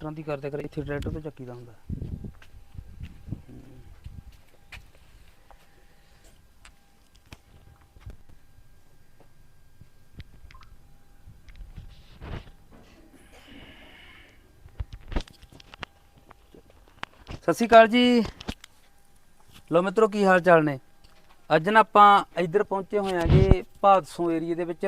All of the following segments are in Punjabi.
ਟਰਾਂ ਦੀ ਕਰਦੇ ਕਰ, ਇੱਥੇ ਟਰੈਕਟਰ ਤੋਂ ਚੱਕੀ ਦਾ ਹੁੰਦਾ। ਸਤਿ ਸ਼੍ਰੀ ਅਕਾਲ ਜੀ। ਲੋ ਮਿੱਤਰੋ, ਕੀ ਹਾਲ ਚਾਲ ਨੇ? ਅੱਜ ਨਾ ਆਪਾਂ ਇੱਧਰ ਪਹੁੰਚੇ ਹੋਏ ਆਂਗੇ ਭਾਦਸੋਂ ਏਰੀਏ ਦੇ ਵਿੱਚ।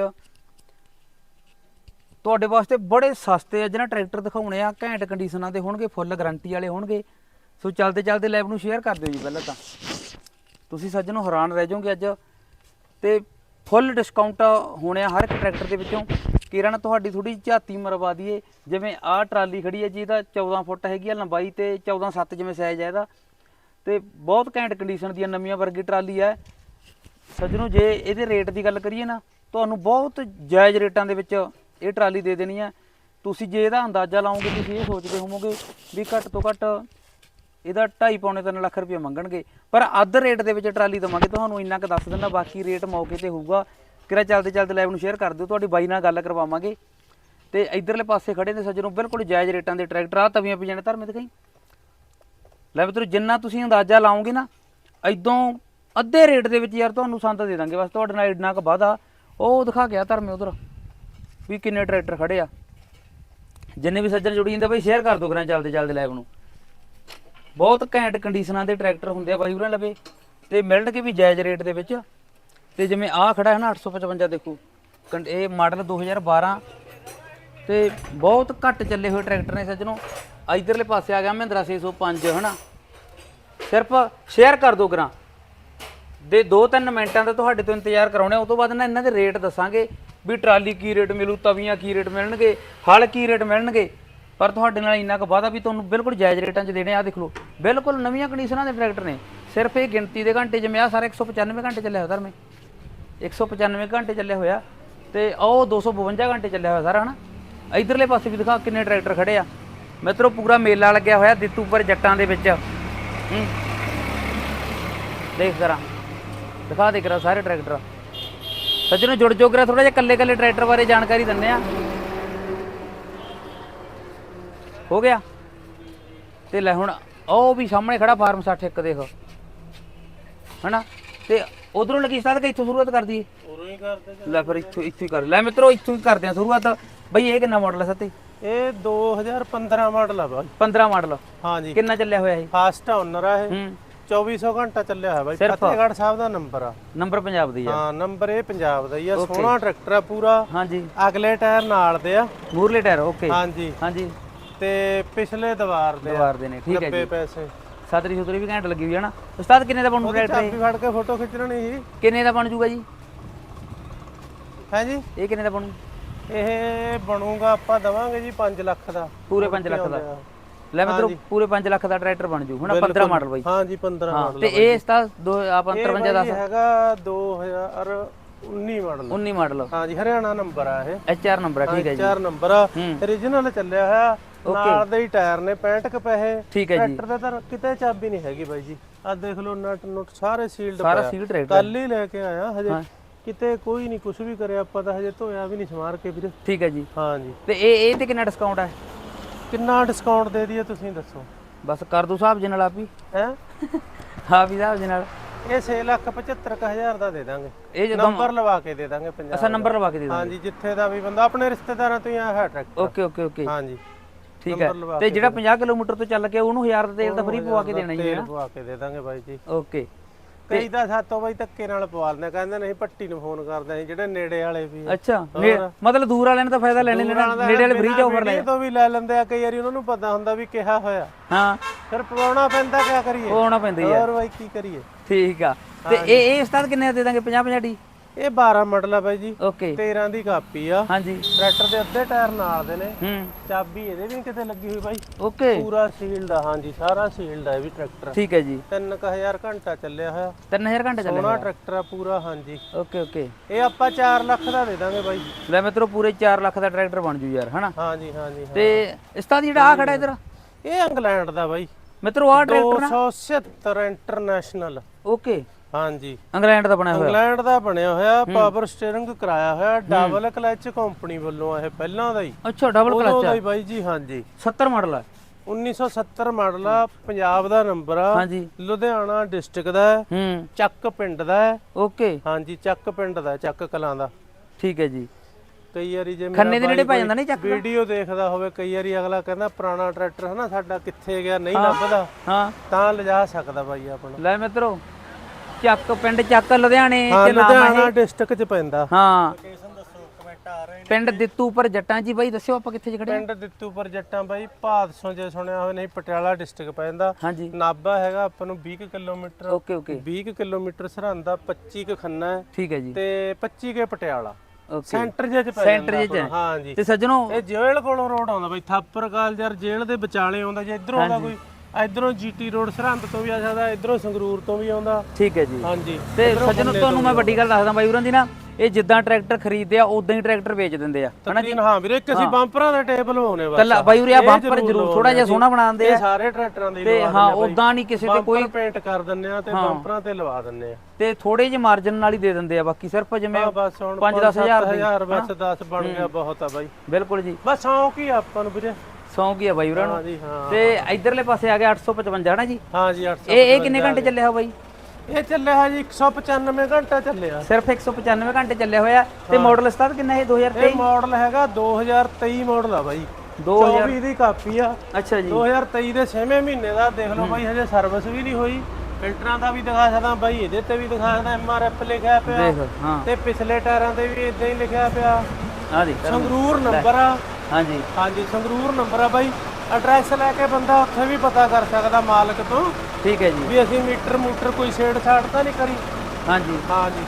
ਤੁਹਾਡੇ ਵਾਸਤੇ ਬੜੇ ਸਸਤੇ ਅੱਜ ਨਾ ਟਰੈਕਟਰ ਦਿਖਾਉਣੇ ਆ, ਘੈਂਟ ਕੰਡੀਸ਼ਨਾਂ ਦੇ ਹੋਣਗੇ ਫੁੱਲ ਗਾਰੰਟੀ ਵਾਲੇ ਹੋਣਗੇ। ਸੋ ਚੱਲਦੇ ਚੱਲਦੇ ਲੈਬ ਨੂੰ ਸ਼ੇਅਰ ਕਰ ਦਿਓ ਜੀ ਪਹਿਲਾਂ ਤਾਂ। ਤੁਸੀਂ ਸੱਜਣੋ ਹੈਰਾਨ ਰਹਿ ਜਾਓਗੇ ਅੱਜ। ਤੇ ਫੁੱਲ ਡਿਸਕਾਊਂਟ ਹੋਣੇ ਆ ਹਰ ਇੱਕ ਟਰੈਕਟਰ ਦੇ ਵਿੱਚੋਂ। ਕਿਰਨ, ਤੁਹਾਡੀ ਥੋੜੀ ਝਾਤੀ ਮਰਵਾ ਦਈਏ। ਜਿਵੇਂ ਆਹ ਟਰਾਲੀ ਖੜੀ ਹੈ ਜੀ, ਇਹਦਾ 14 ਫੁੱਟ ਹੈਗੀ ਆ ਲੰਬਾਈ ਤੇ 14 7 ਜਿਵੇਂ ਸਾਈਜ਼ ਹੈ ਇਹਦਾ। ਤੇ ਬਹੁਤ ਘੈਂਟ ਕੰਡੀਸ਼ਨ ਦੀਆਂ ਨਵੀਆਂ ਵਰਗੀ ਟਰਾਲੀ ਹੈ ਸੱਜਣੋ ਜੇ ਇਹਦੇ ਰੇਟ ਦੀ ਗੱਲ ਕਰੀਏ ਨਾ, ਤੁਹਾਨੂੰ ਬਹੁਤ ਜਾਇਜ਼ ਰੇਟਾਂ ਦੇ ਵਿੱਚ ਇਹ ਟਰਾਲੀ ਦੇ ਦੇਣੀ ਹੈ ਤੁਸੀਂ ਜੇ ਇਹਦਾ ਅੰਦਾਜ਼ਾ ਲਾਓਗੇ, ਤੁਸੀਂ ਇਹ ਸੋਚਦੇ ਹੋਵੋਗੇ ਵੀ ਘੱਟ ਤੋਂ ਘੱਟ ਇਹਦਾ 2.5 ਪੌਣੇ 3 ਲੱਖ ਰੁਪਏ ਮੰਗਣਗੇ। ਪਰ ਅੱਧ ਰੇਟ ਦੇ ਵਿੱਚ ਟਰਾਲੀ ਦਵਾਂਗੇ, ਤੁਹਾਨੂੰ ਇੰਨਾ ਕੁ ਦੱਸ ਦਿੰਦਾ, ਬਾਕੀ ਰੇਟ ਮੌਕੇ ਤੇ ਹੋਊਗਾ। ਕਿਰਾ ਚੱਲਦੇ ਚੱਲਦੇ ਲਾਈਵ ਨੂੰ ਸ਼ੇਅਰ ਕਰ ਦਿਓ, ਤੁਹਾਡੀ ਬਾਈ ਨਾਲ ਗੱਲ ਕਰਵਾਵਾਂਗੇ। ਤੇ ਇਧਰਲੇ ਪਾਸੇ ਖੜੇ ਨੇ ਸੱਜਣੋ, ਬਿਲਕੁਲ ਜਾਇਜ਼ ਰੇਟਾਂ ਦੇ ਟਰੈਕਟਰ ਆ ਤਵੀਆਂ ਪਈਆਂ ਧਰਮੇ ਦਿਖਾਈ। ਲੈ ਮਿੱਤਰੋ, ਜਿੰਨਾ ਤੁਸੀਂ ਅੰਦਾਜ਼ਾ ਲਾਓਗੇ ਨਾ ਐਦੋਂ ਅੱਧੇ ਰੇਟ ਦੇ ਵਿੱਚ ਯਾਰ ਤੁਹਾਨੂੰ ਸੰਦ ਦੇ ਦਾਂਗੇ, ਬਸ ਤੁਹਾਡੇ ਨਾਲ ਇੰਨਾ ਕੁ ਵਾਦਾ ਉਹ ਦਿਖਾ ਗਿਆ ਧਰਮੇ ਉਧਰ। ਵੀ ਕਿੰਨੇ ਟਰੈਕਟਰ ਖੜੇ ਆ। ਜਿੰਨੇ ਵੀ ਸੱਜਣ ਜੁੜੀ ਜਾਂਦੇ ਬਈ ਸ਼ੇਅਰ ਕਰ ਦਿਓ ਕਰਾਂ ਚੱਲਦੇ ਚੱਲਦੇ ਲਾਈਵ ਨੂੰ। ਬਹੁਤ ਘੈਂਟ ਕੰਡੀਸ਼ਨਾਂ ਦੇ ਟਰੈਕਟਰ ਹੁੰਦੇ ਆ ਬਾਈ ਉਹਨਾਂ ਲਵੇ। ਤੇ ਮਿਲਣਗੇ ਵੀ ਜਾਇਜ਼ ਰੇਟ ਦੇ ਵਿੱਚ। ਤੇ ਜਿਵੇਂ ਆਹ ਖੜਾ ਹੈ ਨਾ 855 ਦੇਖੋ। ਕੰ- ਇਹ ਮਾਡਲ 2012 ਤੇ ਬਹੁਤ ਘੱਟ ਚੱਲੇ ਹੋਏ ਟਰੈਕਟਰ ਨੇ ਸੱਜਣੋ। ਇਧਰਲੇ ਪਾਸੇ ਆ ਗਿਆ ਮਹਿੰਦਰਾ 605 ਹਨਾ? ਸਿਰਫ ਸ਼ੇਅਰ ਕਰ ਦਿਓ ਕਰਾਂ। ਦੇ 2-3 ਮਿੰਟਾਂ ਦਾ ਤੁਹਾਡੇ ਤੋਂ ਇੰਤਜ਼ਾਰ ਕਰਾਉਣੇ ਉਸ ਤੋਂ ਬਾਅਦ ਨਾ ਇਹਨਾਂ ਦੇ ਰੇਟ ਦੱਸਾਂਗੇ। ਵੀ ਟਰਾਲੀ ਕੀ ਰੇਟ ਮਿਲੂ, ਤਵੀਆਂ ਕੀ ਰੇਟ ਮਿਲਣਗੇ, ਹਲ ਕੀ ਰੇਟ ਮਿਲਣਗੇ। ਪਰ ਤੁਹਾਡੇ ਨਾਲ ਇੰਨਾ ਕੁ ਵਾਅਦਾ ਵੀ ਤੁਹਾਨੂੰ ਬਿਲਕੁਲ ਜਾਇਜ਼ ਰੇਟਾਂ 'ਚ ਦੇਣੇ ਆ ਦੇਖ ਲਓ। ਬਿਲਕੁਲ ਨਵੀਆਂ ਕੰਡੀਸ਼ਨਾਂ ਦੇ ਟਰੈਕਟਰ ਨੇ। ਸਿਰਫ ਇਹ ਗਿਣਤੀ ਦੇ ਘੰਟੇ ਜਿਵੇਂ ਆ ਸਾਰਾ 195 ਘੰਟੇ ਚੱਲਿਆ ਹੋਇਆ ਧਰਮੇ 195 ਘੰਟੇ ਚੱਲਿਆ ਹੋਇਆ ਤੇ ਉਹ 252 ਘੰਟੇ ਚੱਲਿਆ ਹੋਇਆ ਸਾਰਾ, ਹਨਾ? ਇਧਰਲੇ ਪਾਸੇ ਵੀ ਦਿਖਾ ਕਿੰਨੇ ਟਰੈਕਟਰ ਖੜੇ ਆ। ਮਿੱਤਰੋ, ਪੂਰਾ ਮੇਲਾ ਲੱਗਿਆ ਹੋਇਆ ਦਿੱਤੂਪੁਰ ਜੱਟਾਂ ਦੇ ਵਿੱਚ। ਹੂੰ। ਦੇਖ ਕਰਾਂ ਦਿਖਾ ਦੇ ਕਰਾਂ ਸਾਰੇ ਟਰੈਕਟਰ ਸੱਜਣੋ ਜੁੜ ਜੋ ਕਰਾ ਥੋੜਾ ਜਿਹਾ ਕੱਲੇ ਕੱਲੇ ਟਰੈਕਟਰ ਬਾਰੇ ਜਾਣਕਾਰੀ ਦਿੰਨੇ ਆ ਹੋ ਗਿਆ। ਤੇ ਲੈ ਹੁਣ ਉਹ ਵੀ ਸਾਹਮਣੇ ਖੜਾ ਫਾਰਮ 60 ਇੱਕ ਦੇਖ। ਹਨਾ? ਤੇ ਉਧਰੋਂ ਲੱਗੀ ਸਤਾਦ ਕਿ ਇੱਥੋਂ ਸ਼ੁਰੂਆਤ ਕਰ ਦਈਏ। ਉਰੋਂ ਹੀ ਕਰਦੇ ਲੈ ਫਿਰ ਇੱਥੋਂ ਇੱਥੋਂ ਹੀ ਕਰ। ਲੈ ਮਿੱਤਰੋ ਇੱਥੋਂ ਹੀ ਕਰਦੇ ਆ ਸ਼ੁਰੂਆਤ। ਬਈ ਇਹ ਕਿੰਨਾ ਮਾਡਲ ਹੈ ਸੱਤੇ? ਇਹ 2015 ਮਾਡਲ ਆ ਬਾਈ। 15 ਮਾਡਲ ਹਾਂਜੀ। ਕਿੰਨਾ ਚੱਲਿਆ ਹੋਇਆ ਇਹ? ਫਾਸਟ ਓਨਰ ਆ ਇਹ। ਹੂੰ। 2400 ਘੰਟਾ ਚੱਲਿਆ ਹੋਇਆ ਬਾਈ। ਸਿਰਫ? ਫਤਿਹਗੜ੍ਹ ਸਾਹਿਬ ਦਾ ਨੰਬਰ ਆ। ਨੰਬਰ ਪੰਜਾਬ ਦੀ ਆ। ਹਾਂ ਨੰਬਰ ਇਹ ਪੰਜਾਬ ਦਾ ਹੀ ਆ। ਸੋਹਣਾ ਟਰੈਕਟਰ ਆ ਪੂਰਾ। ਹਾਂਜੀ। ਅਗਲੇ ਟਾਇਰ ਨਾਲ ਦੇ ਆ। ਮੂਰਲੇ ਟਾਇਰ ਓਕੇ ਹਾਂਜੀ। ਹਾਂਜੀ। ਤੇ ਪਿਛਲੇ ਦੀਵਾਰ ਦੇ ਆ। ਦੀਵਾਰ ਦੇ ਨੇ ਠੀਕ ਹੈ 90 ਜੀ। ਪੈਸੇ। ਸਤਰੀ ਸੁਤਰੀ ਵੀ ਘੈਂਟ ਲੱਗੀ ਹੋਈ ਹੈ ਨਾ। ਉਸਤਾਦ ਕਿੰਨੇ ਦਾ ਬਣੂ ਟਰੈਕਟਰ ਇਹ? ਫੜ ਕੇ ਫੋਟੋ ਖਿੱਚਣੀ ਸੀ। ਕਿੰਨੇ ਦਾ ਬਣ ਜੂਗਾ ਜੀ? ਹੈ ਜੀ? ਇਹ ਕਿੰਨੇ ਦਾ ਬਣੂ? ਇਹ ਬਣੂਗਾ ਆਪਾਂ ਦਵਾਂਗੇ ਜੀ 5 ਲੱਖ ਦਾ। ਪੂਰੇ 5 ਲੱਖ ਦਾ। ਲੈ ਮਿੱਤਰੋ ਪੂਰੇ 5 ਲੱਖ ਦਾ ਟਰੈਕਟਰ ਬਣ ਜੂ। ਹੁਣ 15 ਮਾਡਲ ਬਾਈ। ਹਾਂਜੀ 15 ਹਾਂ ਮਾਡਲ ਤੇ ਇਹ ਉਸਤਾਦ ਦੋ ਆਪਾਂ ਇਹ 53 ਬਾਈ ਦੱਸ। ਹੈਗਾ 2019 ਮਾਡਲ। 19 ਮਾਡਲ। ਹਾਂਜੀ ਹਰਿਆਣਾ ਨੰਬਰ ਆ ਇਹ। ਐਚ ਆਰ ਨੰਬਰ ਹੈ ਠੀਕ ਹੈ ਜੀ। ਚਾਰ ਨੰਬਰ ਆ। ਹੂੰ। origignal ਚੱਲਿਆ ਹੋਇਆ। ਨਾਲ ਦੇ ਹੀ ਟਾਇਰ ਨੇ 65 ਕ ਪੈਸੇ। ਠੀਕ ਹੈ ਜੀ। ਟਰੈਕਟਰ ਦਾ ਤਾਂ ਕਿਤੇ ਚਾਬੀ ਨਹੀਂ ਹੈਗੀ ਬਾਈ ਜੀ। ਆ ਦੇਖ ਲਓ ਨਟ ਨੁਟ ਸਾਰੇ ਸੀਲਡ ਸਾਰਾ ਸੀਲ ਟਰੈਕਟਰ ਕੱਲ ਹੀ ਲੈ ਕੇ ਆਇਆ ਹਜੇ। ਕਿਤੇ ਕੋਈ ਨਹੀਂ ਕੁਝ ਵੀ ਕਰਿਆ ਆਪਾਂ ਤਾਂ ਹਜੇ ਧੋਇਆ ਵੀ ਨਹੀਂ ਸਮਾਰ ਕੇ ਵੀਰੇ। ਠੀਕ ਹੈ ਜੀ। ਹਾਂਜੀ। ਤੇ ਇਹ ਇਹ ਤੇ ਕਿੰਨਾ ਡਿਸਕਾਊਂਟ ਹੈ ਕਿੰਨਾ ਡਿਸਕਾਊਂਟ ਦੇ ਦਈਏ ਤੁਸੀਂ ਦੱਸੋ? ਬਸ ਕਰ ਦੋ ਹਿਸਾਬ ਜੀ ਨਾਲ ਆਪ ਹੀ। ਹੈ? ਆਪ ਹੀ ਹਿਸਾਬ ਜੀ ਨਾਲ। ਇਹ 675000 ਦਾ ਦੇ ਦਾਂਗੇ। ਇਹ ਜਦੋਂ ਨੰਬਰ ਲਵਾ ਕੇ ਦੇ ਦਾਂਗੇ 50 ਅਸਾਂ ਨੰਬਰ ਲਵਾ ਕੇ ਦੇ ਦਾਂ ਹਾਂਜੀ ਜਿੱਥੇ ਦਾ ਵੀ ਬੰਦਾ ਆਪਣੇ ਰਿਸ਼ਤੇਦਾਰਾਂ ਤੋਂ ਹੀ ਆਇਆ ਹੈ ਟਰੈਕਟਰ ਓਕੇ ਓਕੇ ਓਕੇ। ਹਾਂਜੀ। ਠੀਕ ਹੈ। ਤੇ ਜਿਹੜਾ 50 ਕਿਲੋਮੀਟਰ ਤੋਂ ਚੱਲ ਕੇ ਉਹਨੂੰ 1000 ਦਾ ਤੇਲ ਤਾਂ ਫ੍ਰੀ ਪਵਾ ਕੇ ਦੇਣਾ ਹੀ ਹੈ ਤੇਲ ਨਾ। ਪਵਾ ਕੇ ਦੇ ਦਾਂਗੇ ਬਾਈ ਜੀ। ਓਕੇ। ਕਈ ਤਾਂ ਸਾਤੋਂ ਬਾਈ ਧੱਕੇ ਨਾਲ ਪਵਾ ਲੈਂਦੇ ਕਹਿੰਦੇ ਨਹੀਂ ਪੱਟੀ ਨੂੰ ਫੋਨ ਕਰਦੇ ਅਸੀਂ ਜਿਹੜੇ ਨੇੜੇ ਵਾਲੇ ਵੀ ਆ। ਅੱਛਾ ਨੇ- ਮਤਲਬ ਦੂਰ ਵਾਲਿਆਂ ਨੇ ਤਾਂ ਫਾਇਦਾ ਲੈਣੇ ਲੈਣਾ ਨੇੜੇ ਵਾਲੇ ਫ੍ਰੀ ਚ ਆਫਰ ਲੈ ਵੀਡੀਓ ਤੋਂ ਵੀ ਲੈ ਲੈਂਦੇ ਆ ਕਈ ਵਾਰੀ ਉਹਨਾਂ ਨੂੰ ਪਤਾ ਹੁੰਦਾ ਵੀ ਕਿਹਾ ਹੋਇਆ। ਹਾਂ। ਫਿਰ ਪਵਾਉਣਾ ਪੈਂਦਾ ਕਿਆ ਕਰੀਏ? ਉਹ ਆਉਣਾ ਪੈਂਦੀ ਹੈ ਹੋਰ ਬਾਈ ਕੀ ਕਰੀਏ? ਠੀਕ ਆ। ਤੇ ਇਹ ਇਹ ਉਸਤਾਦ ਕਿੰਨੇ ਦਾ ਦੇ ਦਾਂਗੇ? 50 50 ਡੀ ਇਹ 12 ਮਾਡਲ ਆ ਬਾਈ ਜੀ। ਓਕੇ। 13 ਦੀ ਕਾਪੀ ਆ। ਹਾਂਜੀ। ਟਰੈਕਟਰ ਦੇ ਅੱਧੇ ਟਾਇਰ ਨਾਲ ਦੇ ਨੇ। ਹੂੰ। ਚਾਬੀ ਇਹਦੇ ਵੀ ਨੀ ਕਿਤੇ ਲੱਗੀ ਹੋਈ ਬਾਈ। ਓਕੇ। ਪੂਰਾ ਸੀਲਡ ਆ ਹਾਂਜੀ ਸਾਰਾ ਸੀਲਡ ਆ ਇਹ ਵੀ ਟਰੈਕਟਰ। ਠੀਕ ਹੈ ਜੀ। 3000 ਘੰਟਾ ਚੱਲਿਆ ਹੋਇਆ। 3000 ਘੰਟੇ ਚੱਲੇ ਸੋਹਣਾ ਟਰੈਕਟਰ ਆ ਪੂਰਾ ਹਾਂਜੀ। Okay okay. ਇਹ ਆਪਾਂ 4 ਲੱਖ ਦਾ ਦੇ ਦਾਂਗੇ ਬਾਈ। ਲੈ ਮਿੱਤਰੋ ਪੂਰੇ 4 ਲੱਖ ਦਾ ਟਰੈਕਟਰ ਬਣ ਜੂ ਯਾਰ ਹਨਾ? ਹਾਂਜੀ ਹਾਂਜੀ। ਤੇ ਉਸਤਾਦ ਜਿਹੜਾ ਆ ਖੜਾ ਇਧਰ? ਇਹ ਇੰਗਲੈਂਡ ਦਾ ਬਾਈ। ਮਿੱਤਰੋ ਆ ਟਰੈਕਟਰ 276 ਇੰਟਰਨੈਸ਼ਨਲ। ਓਕੇ। ਹਾਂਜੀ। ਇੰਗਲੈਂਡ ਦਾ ਬਣਿਆ ਹੋਇਆ। ਇੰਗਲੈਂਡ ਦਾ ਬਣਿਆ ਹੋਇਆ ਪਾਵਰ ਸਟੀਅਰਿੰਗ ਕਰਾਇਆ ਹੋਇਆ ਡਬਲ ਕਲਚ ਕੰਪਨੀ ਵੱਲੋਂ ਇਹ ਪਹਿਲਾਂ ਦਾ ਹੀ। ਅੱਛਾ ਡਬਲ ਕਲਚ ਦਾ ਆ। ਹੀ ਬਾਈ ਜੀ ਹਾਂਜੀ। 70 ਮਾਡਲ ਆ। 1970 ਮਾਡਲ ਆ ਪੰਜਾਬ ਦਾ ਨੰਬਰ ਆ। ਹਾਂਜੀ। ਲੁਧਿਆਣਾ ਡਿਸਟ੍ਰਿਕਟ ਦਾ ਹੈ ਹੂੰ। ਚੱਕ ਪਿੰਡ ਦਾ ਹੈ। ਓਕੇ। ਹਾਂਜੀ ਚੱਕ ਪਿੰਡ ਦਾ ਹੈ, ਚੱਕ ਕਲਾਂ ਦਾ। ਠੀਕ ਹੈ ਜੀ। ਕਈ ਵਾਰੀ ਜੇ ਖੰਨੇ ਦੇ ਨੇੜੇ ਪੈ ਜਾਂਦਾ ਨਹੀਂ ਚੱਕ ਵੀਡੀਓ ਦੇਖਦਾ ਹੋਵੇ ਕਈ ਵਾਰੀ ਅਗਲਾ ਕਹਿੰਦਾ ਪੁਰਾਣਾ ਟਰੈਕਟਰ ਹੈ ਨਾ ਸਾਡਾ ਕਿੱਥੇ ਗਿਆ ਨਹੀਂ ਲੱਭਦਾ। ਹਾਂ। ਤਾਂ ਲਿਜਾ ਸਕਦਾ ਬਾਈ ਆਪਣਾ। ਲੈ ਮਿੱਤਰੋ ਚੱਕ ਪਿੰਡ ਚੱਕ ਲੁਧਿਆਣੇ ਹਾਂ ਤੇ ਨਾਮ ਹੈ ਲੁਧਿਆਣਾ ਡਿਸਟ੍ਰਿਕਟ 'ਚ ਪੈਂਦਾ। ਹਾਂ। ਲੋਕੇਸ਼ਨ ਦੱਸੋ ਕਮੈਂਟ ਆ ਰਹੇ ਪਿੰਡ ਦਿੱਤੂ ਪਰ ਜੱਟਾਂ ਜੀ ਬਾਈ ਦੱਸਿਓ ਆਪਾਂ ਕਿੱਥੇ ਖੜੇ ਹਾਂ? ਪਿੰਡ ਦਿੱਤੂਪੁਰ ਜੱਟਾਂ ਬਾਈ ਭਾਦਸੋਂ ਜੇ ਸੁਣਿਆ ਹੋਵੇ ਨਹੀਂ ਪਟਿਆਲਾ ਡਿਸਟ੍ਰਿਕਟ ਪੈਂਦਾ। ਹਾਂਜੀ। ਨਾਭਾ ਹੈਗਾ ਆਪਾਂ ਨੂੰ 20 ਕੁ ਕਿਲੋਮੀਟਰ। Okay okay. 20 ਕੁ ਕਿਲੋਮੀਟਰ ਸਰਹੰਦ ਦਾ 25 ਕੁ ਖੰਨਾ ਹੈ। ਠੀਕ ਹੈ ਜੀ। ਤੇ 25 ਕੇ ਪਟਿਆਲਾ। ਓਕੇ। ਸੈਂਟਰ ਜੇ ਚ ਪੈ ਸੈਂਟਰ ਜਾਂਦਾ ਜੇ ਚ ਹੈ। ਹਾਂਜੀ ਤੇ ਸੱਜਣੋ ਇਹ ਜੇਲ੍ਹ ਕੋਲੋਂ ਰੋਡ ਆਉਂਦਾ ਬਈ ਥਾਪਰ ਕਾਲਜਰ ਜੇਲ੍ਹ ਦੇ ਵਿਚਾਲੇ ਆਉਂਦਾ ਜੇ ਇਧਰੋਂ ਆਉਂਦਾ ਕੋਈ। ਇਧਰੋਂ ਜੀਟੀ ਰੋਡ ਸਰਹੰਦ ਤੋਂ ਵੀ ਆ ਸਕਦਾ ਇਧਰੋਂ ਸੰਗਰੂਰ ਤੋਂ ਵੀ ਆਉਂਦਾ। ਠੀਕ ਹੈ ਜੀ। ਹਾਂਜੀ। ਤੇ ਸੱਜਣੋ ਤੁਹਾਨੂੰ ਮੈਂ ਵੱਡੀ ਗੱਲ ਦੱਸਦਾ ਬਾਈ ਉਰਾਂ ਦੀ ਨਾ ਇਹ ਜਿੱਦਾਂ ਟਰੈਕਟਰ ਖਰੀਦਦੇ ਆ ਉਦਾਂ ਹੀ ਟਰੈਕਟਰ ਵੇਚ ਦਿੰਦੇ ਆ। ਹਨਾ ਤਕਰੀਬਨ ਹਾਂ ਵੀਰੇ ਇੱਕ ਅਸੀਂ ਬੰਪਰਾਂ ਦਾ ਟੇਬਲ ਹੋਣੇ ਬਸ। ਕੱਲਾ ਬਾਈ ਆ ਇਹ ਬੰਪਰ ਜ਼ਰੂਰ ਲਵਾਉਣੇ ਥੋੜਾ ਜਿਹਾ ਜੀ। ਸੋਹਣਾ ਬਣਾਉਂਦੇ ਇਹ ਆ। ਸਾਰੇ ਟਰੈਕਟਰਾਂ ਦੇ ਤੇ ਲਵਾ ਹਾਂ ਦਿੰਦੇ ਆ ਉਦਾਂ ਨਹੀਂ ਕਿਸੇ ਤੇ ਕੋਈ ਪੇਂਟ ਕਰ ਦਿੰਨੇ ਆ ਤੇ ਬੰਪਰਾਂ ਤੇ ਲਵਾ ਦਿੰਨੇ ਆ। ਤੇ ਥੋੜੇ ਜਿਹੇ ਮਾਰਜਨ ਨਾਲ ਹੀ ਦੇ ਦਿੰਦੇ ਆ ਬਾਕੀ ਸਿਰਫ ਜਿਵੇਂ ਹਾਂ ਬਸ ਹੁਣ 5-10 ਹਜ਼ਾਰ ਦੀ 1000 ਬਸ 10 ਬਣ ਗਿਆ ਬਹੁਤ ਆ ਬਾਈ। ਬਿਲਕੁਲ ਜੀ। ਬਸ ਸ਼ੌਂਕ ਹੀ ਆ ਆਪਾਂ ਨੂੰ ਵੀਰੇ? ਸੌਂ ਗਿਆ ਬਾਈ ਉਰਾਂ ਨੂੰ। ਹਾਂ ਹਾਂ ਤੇ ਇਧਰਲੇ ਪਾਸੇ ਆ ਗਿਆ 855 ਨਾ ਜੀ? ਹਾਂ ਜੀ 800 ਇਹ ਇਹ ਕਿੰਨੇ ਘੰਟੇ ਚੱਲਿਆ ਹੋ ਬਾਈ? ਇਹ ਚੱਲਿਆ ਹੈ ਜੀ 195 ਘੰਟਾ ਚੱਲਿਆ। ਸਿਰਫ 195 ਘੰਟੇ ਚੱਲਿਆ ਹੋਇਆ। ਤੇ ਮਾਡਲ ਉਸਤਾਦ ਕਿੰਨਾ ਹੈ 2023 ਇਹ ਮਾਡਲ ਹੈਗਾ 2023 ਮਾਡਲ ਆ ਬਾਈ। 2000 24 ਦੀ ਕਾਪੀ ਆ। ਅੱਛਾ ਜੀ। 2023 ਦੇ 6ਵੇਂ ਮਹੀਨੇ ਦਾ ਦੇਖ ਲਓ ਬਾਈ ਹਜੇ ਸਰਵਿਸ ਵੀ ਨਹੀਂ ਹੋਈ। ਫਿਲਟਰਾਂ ਦਾ ਵੀ ਦਿਖਾ ਸਕਦਾ ਬਾਈ ਇਹਦੇ ਤੇ ਵੀ ਦਿਖਾ ਸਕਦਾ ਐਮਆਰਐਫ ਲਿਖਿਆ ਪਿਆ। ਦੇਖ ਹਾਂ। ਤੇ ਪਿਛਲੇ ਟਾਇਰਾਂ ਤੇ ਵੀ ਇਦਾਂ ਹੀ ਲਿਖਿਆ ਪਿਆ। ਆ ਦੇਖ। ਸੰਗਰੂਰ ਨੰਬਰ ਆ। ਹਾਂਜੀ। ਹਾਂਜੀ ਸੰਗਰੂਰ ਨੰਬਰ ਆ ਬਾਈ। ਐਡਰੈਸ ਲੈ ਕੇ ਬੰਦਾ ਉੱਥੇ ਵੀ ਪਤਾ ਕਰ ਸਕਦਾ ਮਾਲਕ ਤੋਂ ਠੀਕ ਹੈ ਜੀ। ਵੀ ਅਸੀਂ ਮੀਟਰ ਮੂਟਰ ਕੋਈ ਛੇੜ ਛਾੜ ਤਾਂ ਨਹੀਂ ਕਰੀ। ਹਾਂਜੀ। ਹਾਂਜੀ।